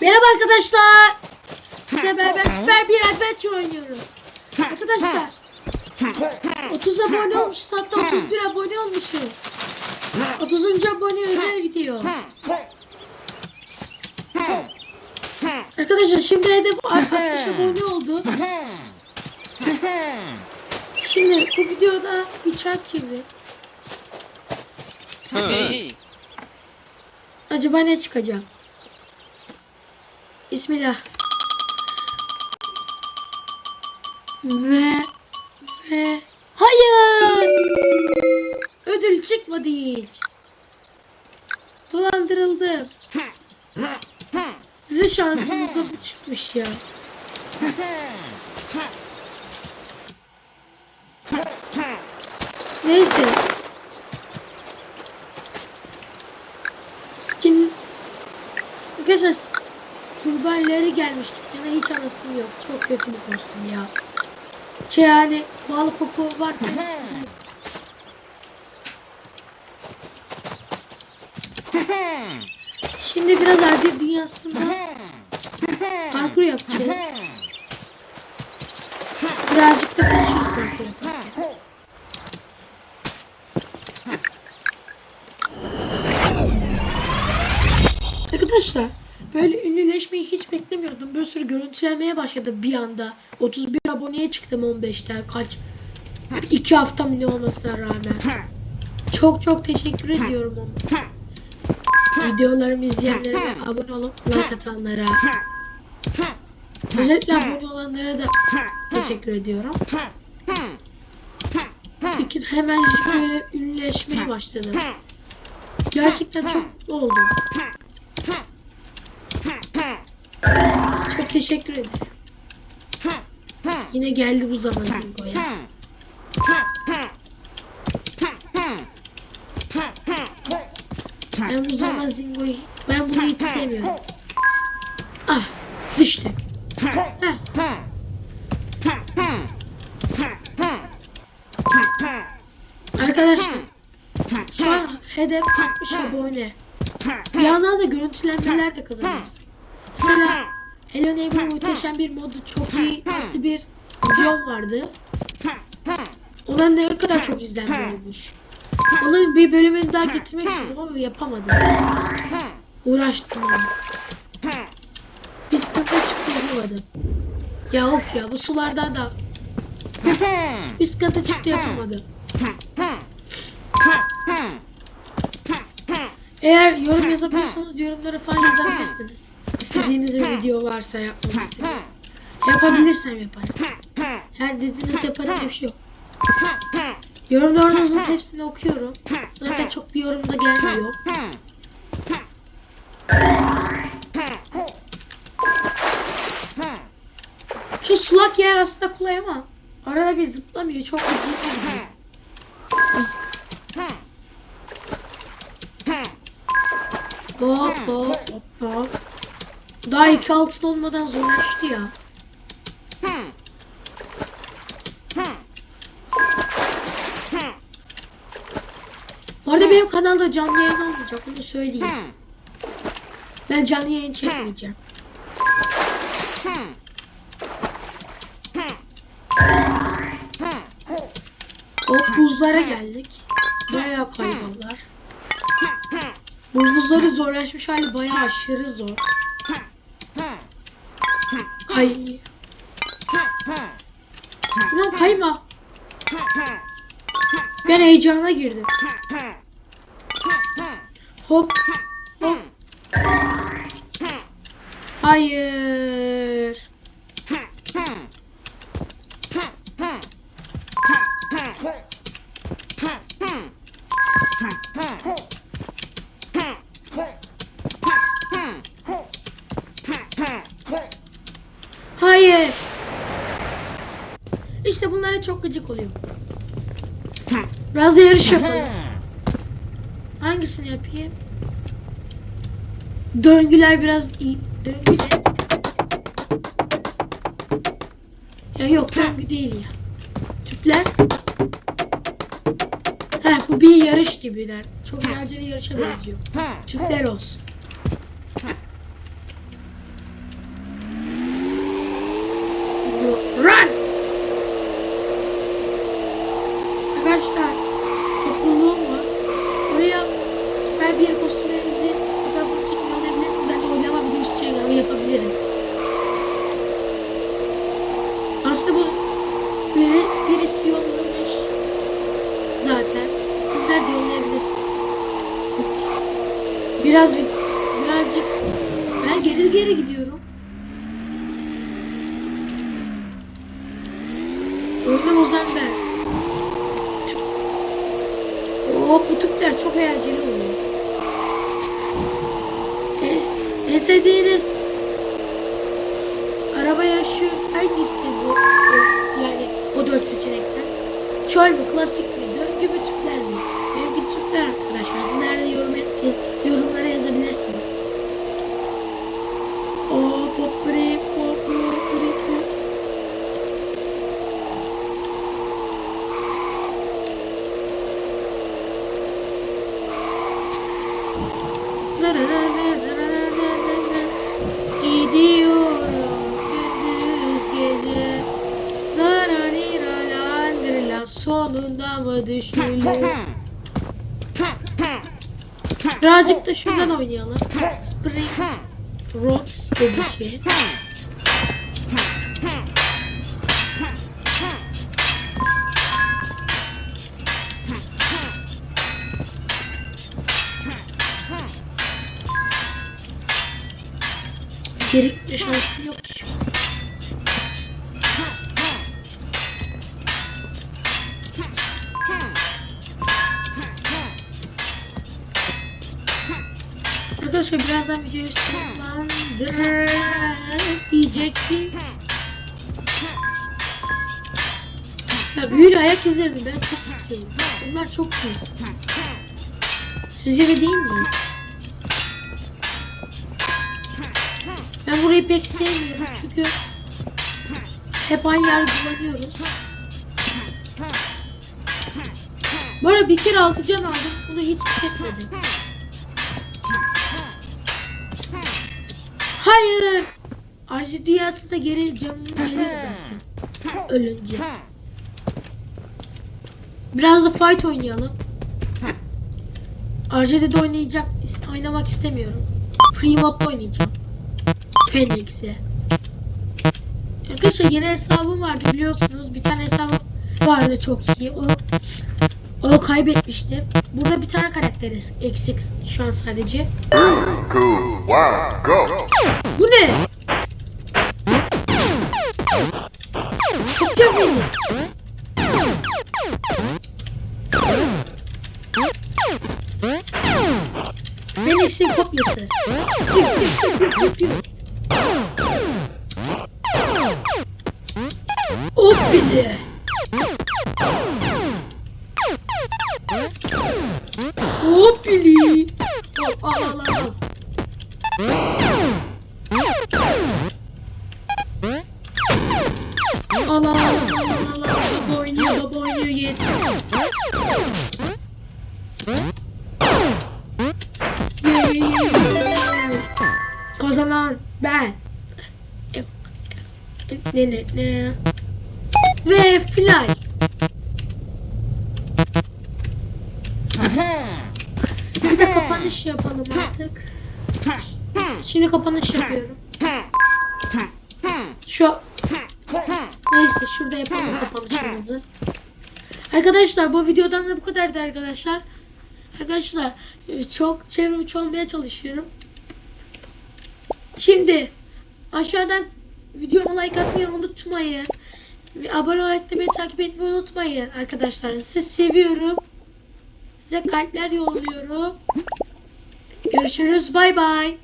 Merhaba arkadaşlar. Size beraber süper bir adventure oynuyoruz. Arkadaşlar 30 abone olmuşuz hatta 31 abone olmuşuz. 30. abone özel video. Arkadaşlar şimdi hedef 60 abone oldu. Şimdi bu videoda bir çark çizdi. Acaba ne çıkacak? Bismillah. Ve ve hayır. Ödül çıkmadı hiç. Dolandırıldım. Sizin şansınıza bu çıkmış ya. Neyse. Skin Arkadaşlar kurbanları gelmiş dükkana hiç anasım yok. Çok kötü bir kostüm ya. Şey yani pahalı koku yok. Şimdi biraz Erbil dünyasında parkur yapacağız. Birazcık da konuşuruz parkur. Arkadaşlar böyle ünlüleşmeyi hiç beklemiyordum. Bir sürü görüntülenmeye başladı bir anda. 31 aboneye çıktım 15'ten kaç. 2 hafta ne olmasına rağmen. Çok çok teşekkür ediyorum ona. Videolarımı izleyenlere ve abone olup like atanlara. Özellikle abone olanlara da teşekkür ediyorum. İki hemen böyle ünlüleşmeye başladı. Gerçekten çok mutlu oldum. Teşekkür ederim. Yine geldi bu zaman Zingo'ya. Ben bu zaman Zingo'yu ben bunu hiç sevmiyorum. Ah düştük. Heh. Arkadaşlar şu an hedef 60 abone. Bir yandan da görüntülenmeler de kazanıyoruz. Hello Neighbor muhteşem bir modu çok iyi tatlı bir video vardı. Ona ne kadar çok izlenme olmuş. Onun bir bölümünü daha getirmek istedim ama yapamadım. Uğraştım. Bir sıkıntı çıktı yapamadım. Ya of ya bu sulardan da. Bir sıkıntı çıktı yapamadım. Eğer yorum yazabiliyorsanız yorumlara falan yazabilirsiniz. İstediğiniz bir video varsa yapmamı istediğim. Yapabilirsem yaparım. Her dediğiniz yaparım diye bir şey yok. Yorumlarınızın hepsini okuyorum. Zaten çok bir yorum da gelmiyor. Şu sulak yer aslında kolay ama arada bir zıplamıyor. Çok acayip Daha iki altın olmadan zorlaştı ya. Bu arada benim kanalda canlı yayın olmayacak onu söyleyeyim. Ben canlı yayın çekmeyeceğim. Hop buzlara geldik. Bayağı kaybollar. Bu buzları zorlaşmış hali bayağı aşırı zor. Kay. Ulan kayma. Ben heyecana girdim. Hop. Hop. Hayır. Bunlara çok gıcık oluyor. Biraz da yarış yapalım. Hangisini yapayım? Döngüler biraz iyi. Döngü ne? Ya yok döngü değil ya. Tüpler. Heh bu bir yarış gibiler. Çok eğlenceli yarışa benziyor. Tüpler olsun. Birisi yollamış zaten. Sizler de yollayabilirsiniz. Biraz bir- birazcık ben geri geri gidiyorum. Oyunu bozan ben. Oo bu Türkler çok eğlenceli oluyor. E, en sevdiğiniz araba yarışı hangisi bu? Yani o dört seçenekten. Çöl mü, klasik mi, döngü mü, Türkler mi? Benimki Türkler arkadaşlar. Sizler de yorum, düşülür Birazcık da şuradan oynayalım. Spring Rocks gibi bir şey. Geri gitme şansım yok Arkadaşlar birazdan videoyu sonlandırır diyecektim. Ya büyülü ayak izlerini ben çok istiyorum. Bunlar çok iyi. Sizce de değil mi? Ben burayı pek sevmiyorum çünkü hep aynı yer kullanıyoruz. Arada bir kere altı can aldım. Bunu hiç hissetmedim. Hayır. Arji dünyası da geri canını verir zaten. Ölünce. Biraz da fight oynayalım. RJ'de de oynayacak, oynamak istemiyorum. Free modda oynayacağım. Phoenix'e. Arkadaşlar yeni hesabım vardı biliyorsunuz. Bir tane hesabım vardı çok iyi. O onu kaybetmiştim. Burada bir tane karakter eksik şu an sadece. Cool. One. Go. Bu ne? Tutuyor beni. Phoenix'in kopyası. Hop bile. Hop bile. Hop, al al al. Al. Al al al al al al. Baba oynuyor baba oynuyor. Kazanan ben. Ne ne ne. Ve fly. Bir de kapanış yapalım artık. Şimdi kapanış yapıyorum. Şu Neyse şurada yapalım kapanışımızı. Arkadaşlar bu videodan da bu kadardı arkadaşlar. Arkadaşlar e, çok çevrimiçi olmaya çalışıyorum. Şimdi aşağıdan videoma like atmayı unutmayın. Abone olarak da beni takip etmeyi unutmayın arkadaşlar. Sizi seviyorum. Size kalpler yolluyorum. Görüşürüz. Bay bay.